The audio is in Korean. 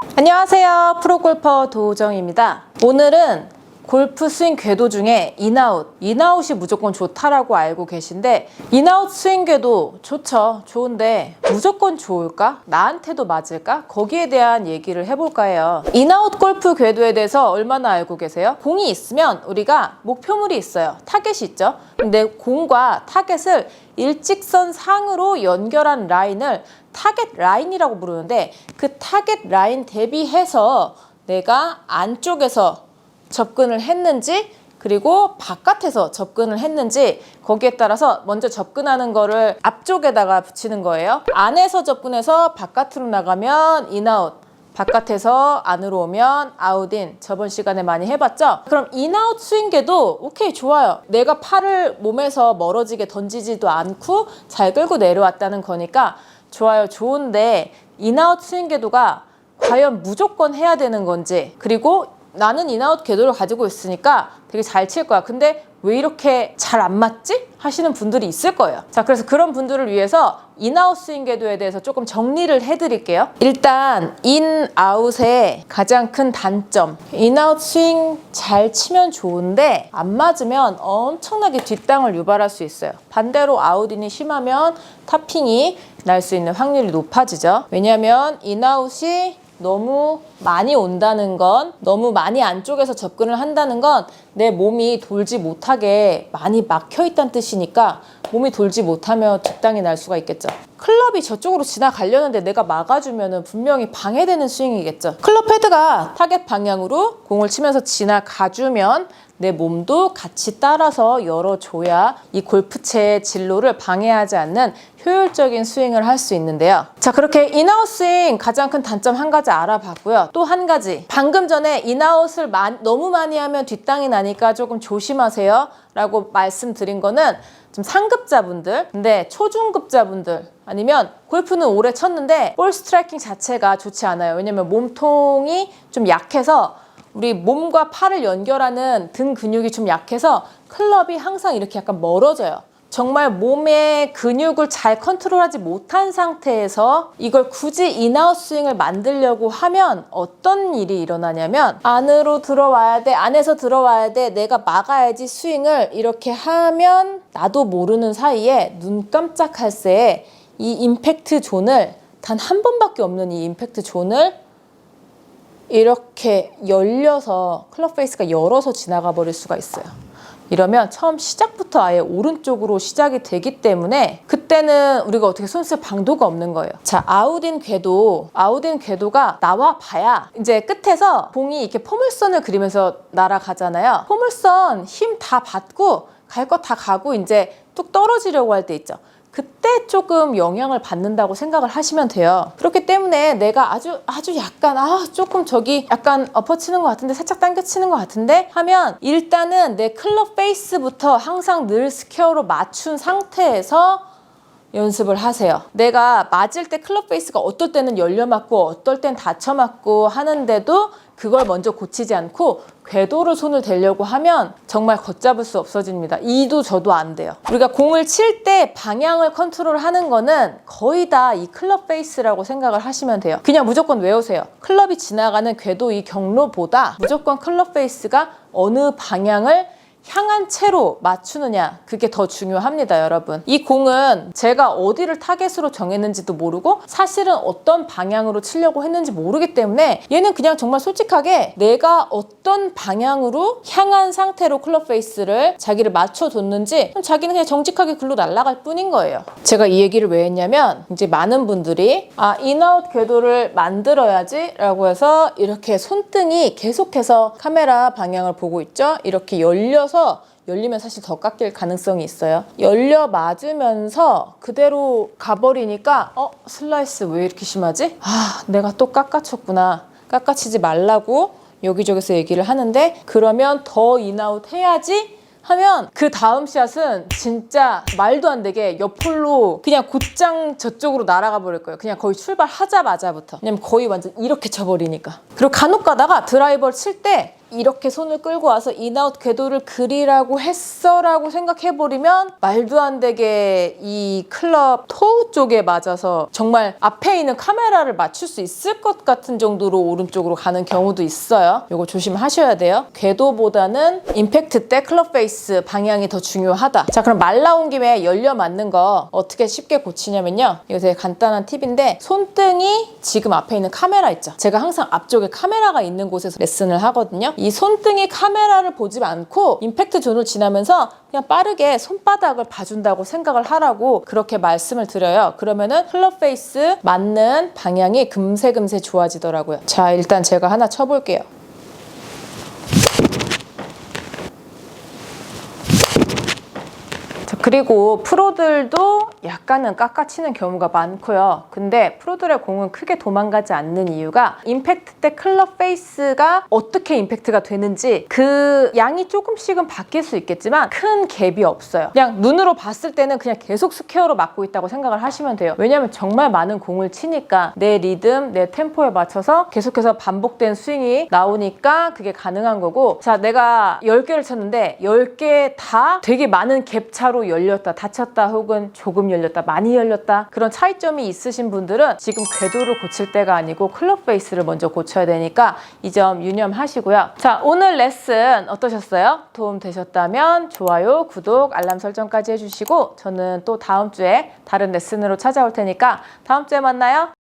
안녕하세요. 프로골퍼 도우정입니다. 오늘은 골프 스윙 궤도 중에 인아웃, 인아웃이 무조건 좋다라고 알고 계신데 인아웃 스윙 궤도 좋죠. 좋은데 무조건 좋을까? 나한테도 맞을까? 거기에 대한 얘기를 해볼까 해요. 인아웃 골프 궤도에 대해서 얼마나 알고 계세요? 공이 있으면 우리가 목표물이 있어요. 타겟이 있죠. 근데 공과 타겟을 일직선 상으로 연결한 라인을 타겟 라인이라고 부르는데 그 타겟 라인 대비해서 내가 안쪽에서 접근을 했는지 그리고 바깥에서 접근을 했는지 거기에 따라서 먼저 접근하는 거를 앞쪽에다가 붙이는 거예요. 안에서 접근해서 바깥으로 나가면 인아웃 바깥에서 안으로 오면 아웃인 저번 시간에 많이 해봤죠? 그럼 인아웃 스윙계도 오케이 좋아요. 내가 팔을 몸에서 멀어지게 던지지도 않고 잘 끌고 내려왔다는 거니까 좋아요 좋은데 인아웃 스윙계도가 과연 무조건 해야 되는 건지 그리고 나는 인아웃 궤도를 가지고 있으니까 되게 잘 칠 거야. 근데 왜 이렇게 잘 안 맞지? 하시는 분들이 있을 거예요. 자, 그래서 그런 분들을 위해서 인아웃 스윙 궤도에 대해서 조금 정리를 해드릴게요. 일단 인아웃의 가장 큰 단점. 인아웃 스윙 잘 치면 좋은데 안 맞으면 엄청나게 뒷땅을 유발할 수 있어요. 반대로 아웃인이 심하면 타핑이 날 수 있는 확률이 높아지죠. 왜냐하면 인아웃이 너무 많이 온다는 건 너무 많이 안쪽에서 접근을 한다는 건 내 몸이 돌지 못하게 많이 막혀 있다는 뜻이니까 몸이 돌지 못하면 뒷땅이 날 수가 있겠죠. 클럽이 저쪽으로 지나가려는데 내가 막아주면 분명히 방해되는 스윙이겠죠. 클럽 헤드가 타겟 방향으로 공을 치면서 지나가주면 내 몸도 같이 따라서 열어줘야 이 골프채의 진로를 방해하지 않는 효율적인 스윙을 할 수 있는데요. 자, 그렇게 인아웃 스윙 가장 큰 단점 한 가지 알아봤고요. 또 한 가지. 방금 전에 인아웃을 마- 너무 많이 하면 뒷땅이 나니까 조금 조심하세요. 라고 말씀드린 거는 좀 상급자분들, 근데 초중급자분들, 아니면 골프는 오래 쳤는데 볼 스트라이킹 자체가 좋지 않아요. 왜냐면 몸통이 좀 약해서 우리 몸과 팔을 연결하는 등 근육이 좀 약해서 클럽이 항상 이렇게 약간 멀어져요. 정말 몸의 근육을 잘 컨트롤하지 못한 상태에서 이걸 굳이 인아웃 스윙을 만들려고 하면 어떤 일이 일어나냐면 안으로 들어와야 돼, 안에서 들어와야 돼, 내가 막아야지 스윙을 이렇게 하면 나도 모르는 사이에 눈 깜짝할 새에 이 임팩트 존을 단 한 번밖에 없는 이 임팩트 존을 이렇게 열려서 클럽 페이스가 열어서 지나가 버릴 수가 있어요. 이러면 처음 시작부터 아예 오른쪽으로 시작이 되기 때문에 그때는 우리가 어떻게 손쓸 방도가 없는 거예요. 자, 아웃인 궤도, 아웃인 궤도가 나와 봐야 이제 끝에서 공이 이렇게 포물선을 그리면서 날아가잖아요. 포물선 힘 다 받고 갈 거 다 가고 이제 뚝 떨어지려고 할 때 있죠. 그때 조금 영향을 받는다고 생각을 하시면 돼요. 그렇기 때문에 내가 아주 아주 약간 아 조금 저기 약간 엎어 치는 것 같은데 살짝 당겨 치는 것 같은데 하면 일단은 내 클럽 페이스부터 항상 늘 스퀘어로 맞춘 상태에서 연습을 하세요. 내가 맞을 때 클럽 페이스가 어떨 때는 열려 맞고 어떨 땐 닫혀 맞고 하는데도 그걸 먼저 고치지 않고 궤도로 손을 대려고 하면 정말 걷잡을 수 없어집니다. 이도 저도 안 돼요. 우리가 공을 칠 때 방향을 컨트롤하는 거는 거의 다 이 클럽 페이스라고 생각을 하시면 돼요. 그냥 무조건 외우세요. 클럽이 지나가는 궤도 이 경로보다 무조건 클럽 페이스가 어느 방향을 향한 채로 맞추느냐 그게 더 중요합니다 여러분. 이 공은 제가 어디를 타겟으로 정했는지도 모르고 사실은 어떤 방향으로 치려고 했는지 모르기 때문에 얘는 그냥 정말 솔직하게 내가 어떤 방향으로 향한 상태로 클럽 페이스를 자기를 맞춰뒀는지 자기는 그냥 정직하게 글로 날아갈 뿐인 거예요. 제가 이 얘기를 왜 했냐면 이제 많은 분들이 아 인아웃 궤도를 만들어야지 라고 해서 이렇게 손등이 계속해서 카메라 방향을 보고 있죠? 이렇게 열려서 열리면 사실 더 깎일 가능성이 있어요. 열려 맞으면서 그대로 가버리니까 어 슬라이스 왜 이렇게 심하지? 아 내가 또 깎아쳤구나. 깎아치지 말라고 여기저기서 얘기를 하는데 그러면 더 인아웃 해야지 하면 그 다음 샷은 진짜 말도 안 되게 옆홀로 그냥 곧장 저쪽으로 날아가 버릴 거예요. 그냥 거의 출발하자마자부터. 왜냐면 거의 완전 이렇게 쳐버리니까. 그리고 간혹 가다가 드라이버를 칠 때 이렇게 손을 끌고 와서 인아웃 궤도를 그리라고 했어라고 생각해버리면 말도 안 되게 이 클럽 토우 쪽에 맞아서 정말 앞에 있는 카메라를 맞출 수 있을 것 같은 정도로 오른쪽으로 가는 경우도 있어요. 이거 조심하셔야 돼요. 궤도보다는 임팩트 때 클럽 페이스 방향이 더 중요하다. 자 그럼 말 나온 김에 열려 맞는 거 어떻게 쉽게 고치냐면요. 이거 되게 간단한 팁인데 손등이 지금 앞에 있는 카메라 있죠. 제가 항상 앞쪽에 카메라가 있는 곳에서 레슨을 하거든요. 이 손등이 카메라를 보지 않고 임팩트 존을 지나면서 그냥 빠르게 손바닥을 봐준다고 생각을 하라고 그렇게 말씀을 드려요. 그러면은 클럽 페이스 맞는 방향이 금세금세 좋아지더라고요. 자, 일단 제가 하나 쳐볼게요. 자, 그리고 프로들도 약간은 깎아치는 경우가 많고요. 근데 프로들의 공은 크게 도망가지 않는 이유가 임팩트 때 클럽 페이스가 어떻게 임팩트가 되는지 그 양이 조금씩은 바뀔 수 있겠지만 큰 갭이 없어요. 그냥 눈으로 봤을 때는 그냥 계속 스퀘어로 맞고 있다고 생각을 하시면 돼요. 왜냐면 정말 많은 공을 치니까 내 리듬, 내 템포에 맞춰서 계속해서 반복된 스윙이 나오니까 그게 가능한 거고 자, 내가 10개를 쳤는데 10개 다 되게 많은 갭 차로 열렸다, 닫혔다 혹은 조금 열렸다, 많이 열렸다 그런 차이점이 있으신 분들은 지금 궤도를 고칠 때가 아니고 클럽 베이스를 먼저 고쳐야 되니까 이 점 유념하시고요. 자, 오늘 레슨 어떠셨어요? 도움 되셨다면 좋아요, 구독, 알람 설정까지 해주시고 저는 또 다음 주에 다른 레슨으로 찾아올 테니까 다음 주에 만나요.